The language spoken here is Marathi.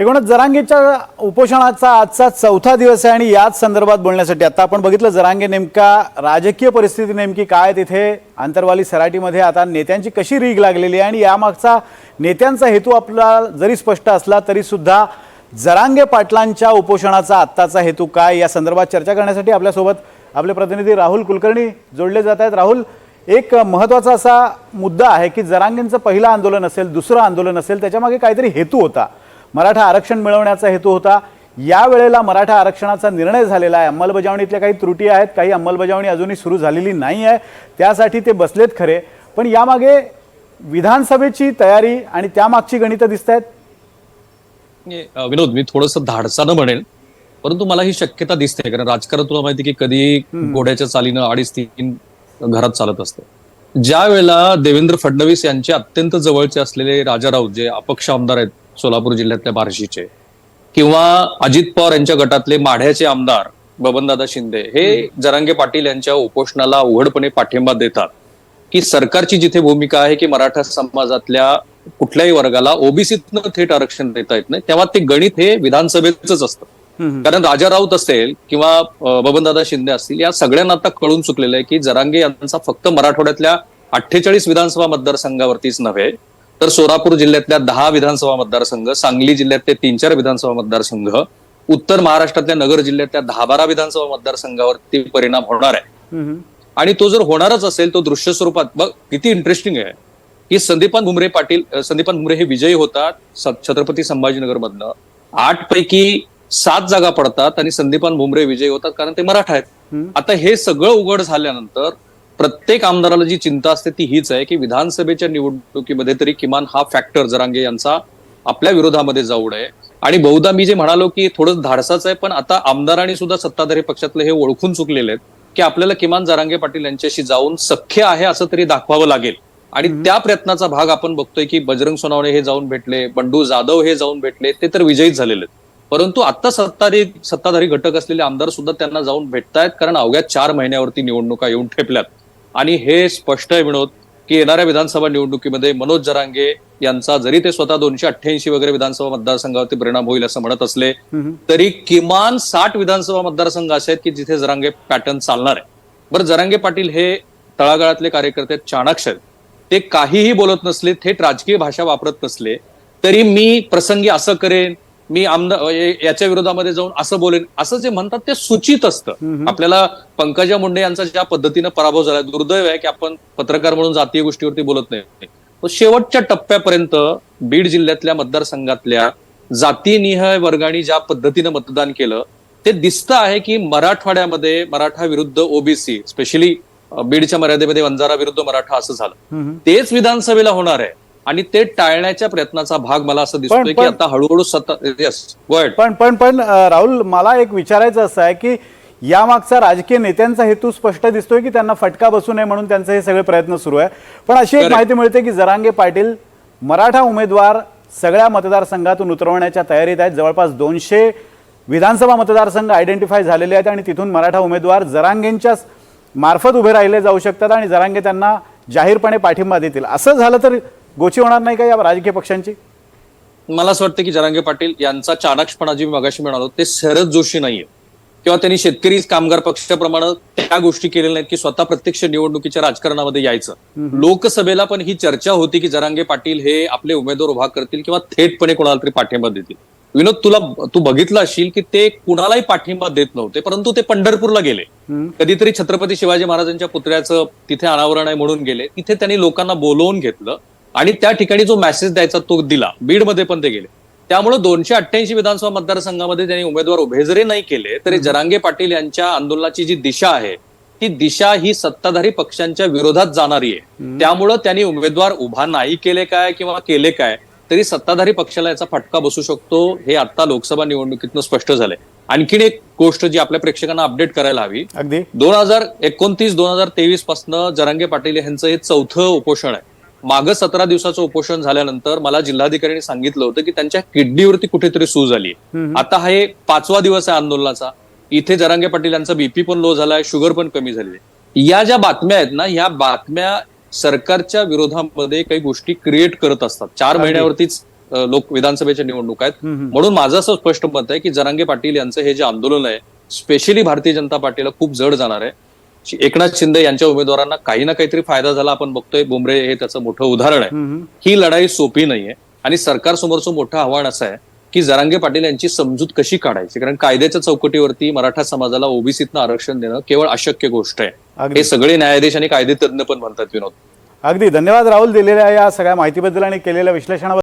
एकूणच जरांगेच्या उपोषणाचा आजचा चौथा दिवस आहे आणि याच संदर्भात बोलण्यासाठी आता आपण बघितलं जरांगे नेमका राजकीय परिस्थिती नेमकी काय तिथे? आंतरवाली सराटीमध्ये आता नेत्यांची कशी रीग लागलेली आहे आणि यामागचा नेत्यांचा हेतू आपला जरी स्पष्ट असला तरीसुद्धा जरांगे पाटलांच्या उपोषणाचा आत्ताचा हेतू काय? या संदर्भात चर्चा करण्यासाठी आपल्यासोबत आपले प्रतिनिधी राहुल कुलकर्णी जोडले जात आहेत. राहुल एक महत्त्वाचा असा मुद्दा आहे की जरांगेंचं पहिलं आंदोलन असेल दुसरं आंदोलन असेल त्याच्यामागे काहीतरी हेतू होता. मराठा आरक्षण मिळवण्याचा हेतू होता. या वेळेला मराठा आरक्षणाचा निर्णय झालेला आहे. अंमलबजावणीतल्या काही त्रुटी आहेत काही अंमलबजावणी अजूनही सुरू झालेली नाही आहे. त्यासाठी ते बसलेत खरे. पण यामागे विधानसभेची तयारी आणि त्यामागची गणितं दिसत आहेत विनोद मी थोडस धाडसानं म्हणेन. परंतु मला ही शक्यता दिसते कारण राजकारण तुला माहिती की कधी घोड्याच्या चालीनं अडीच तीन घरात चालत असतं. ज्या वेळेला देवेंद्र फडणवीस यांचे अत्यंत जवळचे असलेले राजा राऊत जे अपक्ष आमदार आहेत सोलापूर जिल्ह्यातल्या बार्शीचे. किंवा अजित पवार यांच्या गटातले माढ्याचे आमदार बबनदादा शिंदे हे जरांगे पाटील यांच्या उपोषणाला उघडपणे पाठिंबा देतात. की सरकारची जिथे भूमिका आहे की मराठा समाजातल्या कुठल्याही वर्गाला ओबीसीतनं थेट आरक्षण देता येत नाही तेव्हा ते गणित हे विधानसभेच असतं. कारण राजा राऊत असेल किंवा बबनदादा शिंदे असतील या सगळ्यांना आता कळून चुकलेलं आहे की जरांगे यांचा फक्त मराठवाड्यातल्या अठ्ठेचाळीस विधानसभा मतदारसंघावरतीच नव्हे तर सोलापूर जिल्ह्यातल्या दहा विधानसभा मतदारसंघ सांगली जिल्ह्यातले तीन चार विधानसभा मतदारसंघ उत्तर महाराष्ट्रातल्या नगर जिल्ह्यातल्या दहा बारा विधानसभा मतदारसंघावरती परिणाम होणार आहे. आणि तो जर होणारच असेल तो दृश्य स्वरूपात बघ किती इंटरेस्टिंग आहे. की संदीपान भुमरे पाटील संदीपान भुमरे हे विजयी होतात छत्रपती संभाजीनगर मधनं आठ पैकी सात जागा पडतात आणि संदीपान भुमरे विजयी होतात कारण ते मराठा आहेत. आता हे सगळं उघड झाल्यानंतर प्रत्येक आमदाराला जी चिंता असते ती हीच आहे की विधानसभेच्या निवडणुकीमध्ये तरी किमान हा फॅक्टर जरांगे यांचा आपल्या विरोधामध्ये जाऊ नये आणि बहुधा मी जे म्हणालो की थोडं धाडसाच आहे पण आता आमदारांनी सुद्धा सत्ताधारी पक्षातले हे ओळखून चुकलेले आहेत की आपल्याला किमान जरांगे पाटील यांच्याशी जाऊन सख्य आहे असं तरी दाखवावं लागेल. आणि त्या प्रयत्नाचा भाग आपण बघतोय की बजरंग सोनावणे हे जाऊन भेटले बंडू जाधव हे जाऊन भेटले ते तर विजयीच झालेले आहेत. परंतु आता सत्ताधारी सत्ताधारी घटक असलेले आमदार सुद्धा त्यांना जाऊन भेटतायत कारण अवघ्या चार महिन्यावरती निवडणुका येऊन ठेपल्यात. आणि हे स्पष्ट आहे विनोद की येणाऱ्या विधानसभा निवडणुकीमध्ये मनोज जरांगे यांचा जरी ते स्वतः दोनशे अठ्ठ्याऐंशी वगैरे विधानसभा मतदारसंघावरती परिणाम होईल असं म्हणत असले तरी किमान साठ विधानसभा मतदारसंघ असे आहेत की जिथे जरांगे पॅटर्न चालणार आहे. बरं जरांगे पाटील हे तळागाळातले कार्यकर्ते आहेत, चाणाक्ष आहेत. ते काहीही बोलत नसले थेट राजकीय भाषा वापरत नसले तरी मी प्रसंगी असं करेन मी आमदार या- याच्या विरोधामध्ये जाऊन असं बोलेन. असं जे म्हणतात ते सूचित असतं. आपल्याला पंकजा मुंडे यांचा ज्या पद्धतीनं पराभव झाला दुर्दैव आहे की आपण पत्रकार म्हणून जातीय गोष्टीवरती बोलत नाही. शेवटच्या टप्प्यापर्यंत बीड जिल्ह्यातल्या मतदारसंघातल्या जातीनिहाय वर्गाने ज्या पद्धतीनं मतदान केलं ते दिसतं आहे की मराठवाड्यामध्ये मराठा विरुद्ध ओबीसी स्पेशली बीडच्या मर्यादेमध्ये वंजारा विरुद्ध मराठा असं झालं. तेच विधानसभेला होणार आहे. आणि ते टाळण्याच्या प्रयत्नाचा भाग मला असं दिसतोय की आता हळूहळू सत्ता येस पण पण पण राहुल मला एक विचारायचं असं आहे की यामागचा राजकीय नेत्यांचा हेतू स्पष्ट दिसतोय की त्यांना फटका बसू नये म्हणून त्यांचे हे सगळे प्रयत्न सुरू आहे? पण अशी एक. माहिती मिळते की जरांगे पाटील मराठा उमेदवार सगळ्या मतदारसंघातून उतरवण्याच्या तयारीत आहेत. जवळपास दोनशे विधानसभा मतदारसंघ आयडेंटिफाय झालेले आहेत आणि तिथून मराठा उमेदवार जरांगेंच्या मार्फत उभे राहिले जाऊ शकतात आणि जरांगे त्यांना जाहीरपणे पाठिंबा देतील. असं झालं तर गोची होणार नाही का या राजकीय पक्षांची? मला असं वाटतं की जरांगे पाटील यांचा चाणाक्षपणा जी मी मगाशी म्हणालो ते शरद जोशी नाहीये. किंवा त्यांनी शेतकरी कामगार पक्षाप्रमाणे त्या गोष्टी केलेल्या नाहीत की स्वतः प्रत्यक्ष निवडणुकीच्या राजकारणामध्ये यायचं. लोकसभेला पण ही चर्चा होती की जरांगे पाटील हे आपले उमेदवार उभा करतील किंवा थेटपणे कोणाला तरी पाठिंबा देतील. विनोद तुला तू बघितलं असशील की ते कुणालाही पाठिंबा देत नव्हते परंतु ते पंढरपूरला गेले. कधीतरी छत्रपती शिवाजी महाराजांच्या पुतळ्याचं तिथे अनावरण आहे म्हणून गेले. तिथे त्यांनी लोकांना बोलवून घेतलं. आणि त्या ठिकाणी जो मेसेज द्यायचा तो दिला बीडमध्ये पण ते गेले. त्यामुळे दोनशे अठ्ठ्याऐंशी विधानसभा मतदारसंघामध्ये त्यांनी उमेदवार उभे जरी नाही केले तरी जरांगे पाटील यांच्या आंदोलनाची जी दिशा आहे ती दिशा ही सत्ताधारी पक्षांच्या विरोधात जाणारी आहे. त्यामुळं त्यांनी उमेदवार उभा नाही केले काय किंवा केले काय तरी सत्ताधारी पक्षाला याचा फटका बसू शकतो हे आता लोकसभा निवडणुकीतनं स्पष्ट झालंय. आणखीन एक गोष्ट जी आपल्या प्रेक्षकांना अपडेट करायला हवी. अगदी. दोन हजार एकोणतीस दोन हजार तेवीस पासनं जरांगे पाटील यांचं हे चौथं उपोषण आहे. मागं सतरा दिवसाचं उपोषण झाल्यानंतर मला जिल्हाधिकाऱ्यांनी सांगितलं होतं की त्यांच्या किडनीवरती कुठेतरी सूज आली आता हा हे पाचवा दिवस आहे आंदोलनाचा. इथे जरांगे पाटील यांचा बीपी पण लो झालाय शुगर पण कमी झाली या ज्या बातम्या आहेत ना ह्या बातम्या सरकारच्या विरोधामध्ये काही गोष्टी क्रिएट करत असतात. चार महिन्यावरतीच लोक विधानसभेच्या निवडणूक आहेत. म्हणून माझं असं स्पष्ट मत आहे की जरांगे पाटील यांचं हे जे आंदोलन आहे स्पेशली भारतीय जनता पार्टीला खूप जड जाणार आहे. एकनाथ शिंदे यांच्या उमेदवारांना काही ना काहीतरी फायदा झाला आपण बघतोय. बुमरे हे त्याचं मोठं उदाहरण आहे. ही लढाई सोपी नाहीये. आणि सरकारसमोरचं मोठं आव्हान असं आहे की जरांगे पाटील यांची समजूत कशी काढायची? कारण कायद्याच्या चौकटीवरती मराठा समाजाला ओबीसीतनं आरक्षण देणं केवळ अशक्य गोष्ट आहे. हे सगळे न्यायाधीश आणि कायदेतज्ञ पण म्हणतात विनोद. अगदी. धन्यवाद राहुल दिलेल्या या सगळ्या माहितीबद्दल आणि केलेल्या विश्लेषणाबद्दल.